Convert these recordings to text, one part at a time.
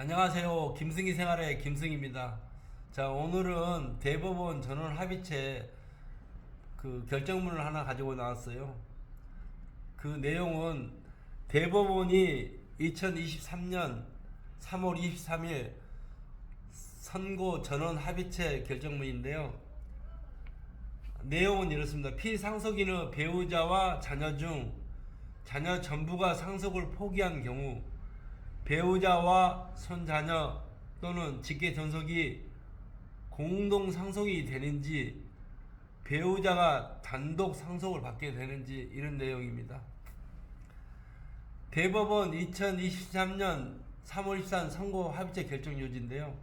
안녕하세요. 김승희 생활의 김승희입니다. 자, 오늘은 대법원 전원 합의체 그 결정문을 하나 가지고 나왔어요. 그 내용은 대법원이 2023년 3월 23일 선고 전원 합의체 결정문인데요. 내용은 이렇습니다. 피상속인의 배우자와 자녀 중 자녀 전부가 상속을 포기한 경우 배우자와 손자녀 또는 직계 전속이 공동 상속이 되는지 배우자가 단독 상속을 받게 되는지 이런 내용입니다. 대법원 2023년 3월 24일 선고 합의체 결정 요지인데요.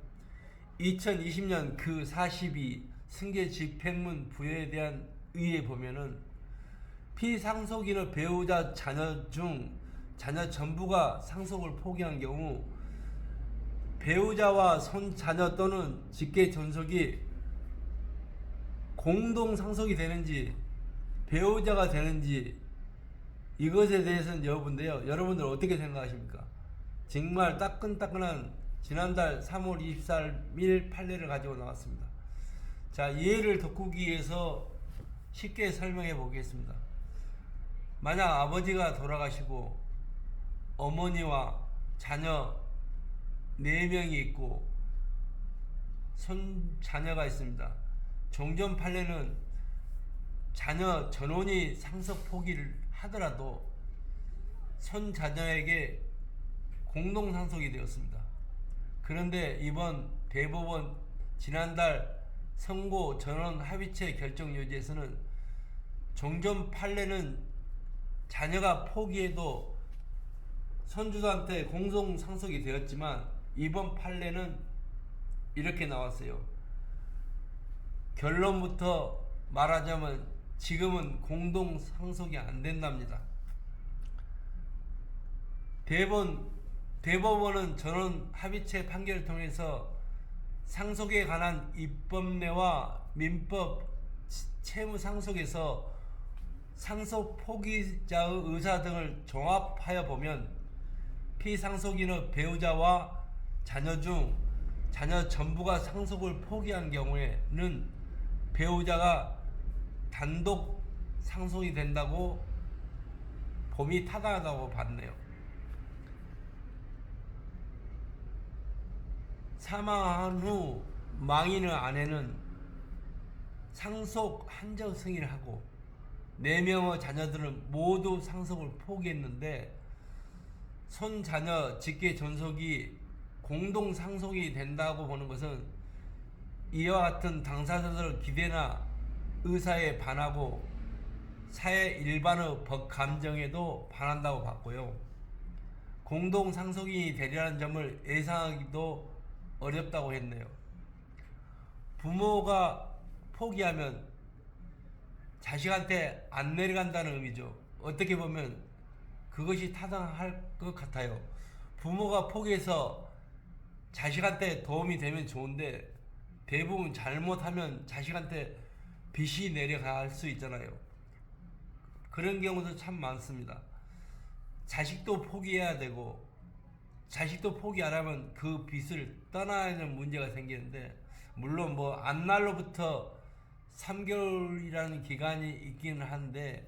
2020년 그 42 승계 집행문 부여에 대한 의에 보면은 피상속인의 배우자 자녀 중 자녀 전부가 상속을 포기한 경우 배우자와 손 자녀 또는 직계 전속이 공동 상속이 되는지 배우자가 되는지 이것에 대해서는 여러분데요. 여러분들 어떻게 생각하십니까? 정말 따끈따끈한 지난달 3월 24일 판례를 가지고 나왔습니다. 자, 이해를 돋구기 위해서 쉽게 설명해 보겠습니다. 만약 아버지가 돌아가시고 어머니와 자녀 4명이 있고 손 자녀가 있습니다. 종전 판례는 자녀 전원이 상속 포기를 하더라도 손 자녀에게 공동 상속이 되었습니다. 그런데 이번 대법원 지난달 선고 전원 합의체 결정 요지에서는 종전 판례는 자녀가 포기해도 선주도한테 공동 상속이 되었지만 이번 판례는 이렇게 나왔어요. 결론부터 말하자면 지금은 공동 상속이 안 된답니다. 대법원 대법원은 전원 합의체 판결을 통해서 상속에 관한 입법례와 민법 채무 상속에서 상속 포기자의 의사 등을 종합하여 보면 피상속인의 배우자와 자녀 중 자녀 전부가 상속을 포기한 경우에는 배우자가 단독 상속이 된다고 봄이 타당하다고 봤네요. 사망한 후 망인의 아내는 상속 한정 승인을 하고 네 명의 자녀들은 모두 상속을 포기했는데 손 자녀 직계 전속이 공동 상속이 된다고 보는 것은 이와 같은 당사자들 기대나 의사에 반하고 사회 일반의 법 감정에도 반한다고 봤고요. 공동 상속인이 되리라는 점을 예상하기도 어렵다고 했네요. 부모가 포기하면 자식한테 안 내려간다는 의미죠. 어떻게 보면 그것이 타당할 것 같아요. 부모가 포기해서 자식한테 도움이 되면 좋은데 대부분 잘못하면 자식한테 빚이 내려갈 수 있잖아요. 그런 경우도 참 많습니다. 자식도 포기해야 되고 자식도 포기 안 하면 그 빚을 떠나야 하는 문제가 생기는데 물론 뭐 안날로부터 3개월이라는 기간이 있기는 한데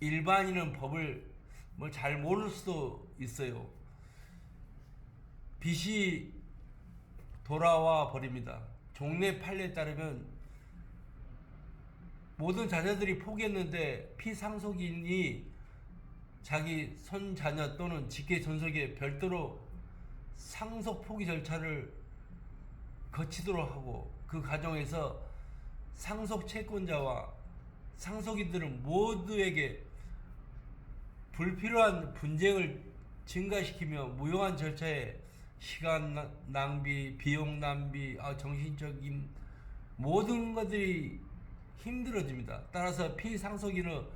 일반인은 법을 뭐잘 모를 수도 있어요. 빚이 돌아와 버립니다. 종래 판례에 따르면 모든 자녀들이 포기했는데 피상속인이 자기 손 자녀 또는 직계 전속에 별도로 상속 포기 절차를 거치도록 하고 그 과정에서 상속 채권자와 상속인들은 모두에게 불필요한 분쟁을 증가시키며 무용한 절차에 시간 나- 낭비, 비용 낭비, 아, 정신적인 모든 것들이 힘들어집니다. 따라서 피상속인의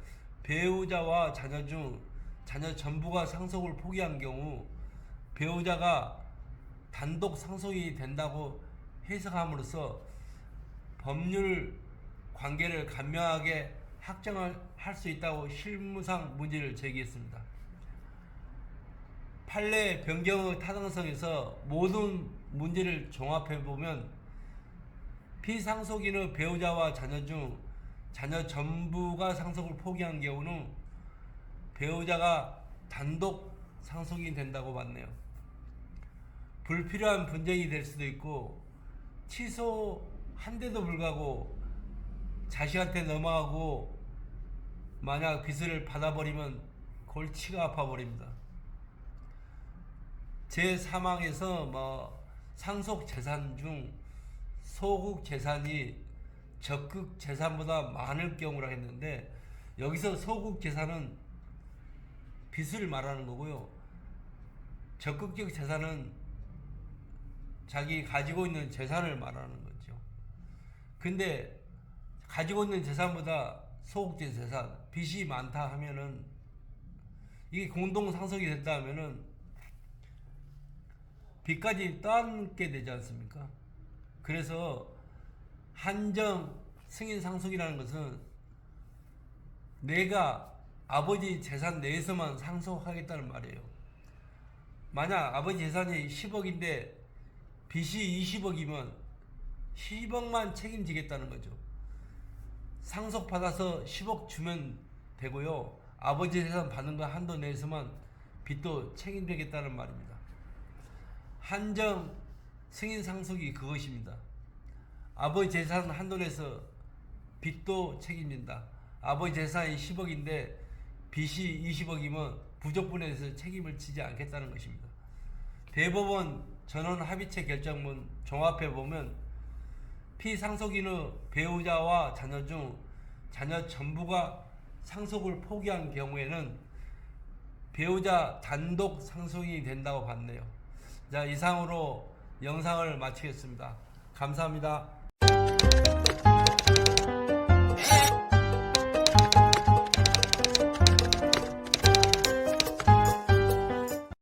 배우자와 자녀 중 자녀 전부가 상속을 포기한 경우 배우자가 단독 상속이 된다고 해석함으로써 법률 관계를 간명하게 확정할 수 있다고 실무상 문제를 제기했습니다. 판례 변경의 타당성에서 모든 문제를 종합해 보면 피상속인의 배우자와 자녀 중 자녀 전부가 상속을 포기한 경우는 배우자가 단독 상속인이 된다고 봤네요. 불필요한 분쟁이 될 수도 있고 취소한데도 불구하고 자식한테 넘어가고 만약 빚을 받아버리면 골치가 아파버립니다. 제 사망에서 뭐 상속 재산 중 소국 재산이 적극 재산보다 많을 경우라 했는데 여기서 소국 재산은 빚을 말하는 거고요. 적극적 재산은 자기 가지고 있는 재산을 말하는 거죠. 근데 가지고 있는 재산보다 소국제 재산 빚이 많다 하면은 이게 공동 상속이 됐다 하면은 빚까지 떠안게 되지 않습니까? 그래서 한정 승인 상속이라는 것은 내가 아버지 재산 내에서만 상속하겠다는 말이에요. 만약 아버지 재산이 10억인데 빚이 20억이면 10억만 책임지겠다는 거죠. 상속 받아서 10억 주면 되고요. 아버지 재산 받는 거 한도 내에서만 빚도 책임되겠다는 말입니다. 한정 승인 상속이 그것입니다. 아버지 재산 한도 내에서 빚도 책임진다. 아버지 재산이 10억인데 빚이 20억이면 부족분에서 책임을 지지 않겠다는 것입니다. 대법원 전원 합의체 결정문 종합해 보면 피상속인의 배우자와 자녀 중 자녀 전부가 상속을 포기한 경우에는 배우자 단독 상속인이 된다고 봤네요. 자, 이상으로 영상을 마치겠습니다. 감사합니다.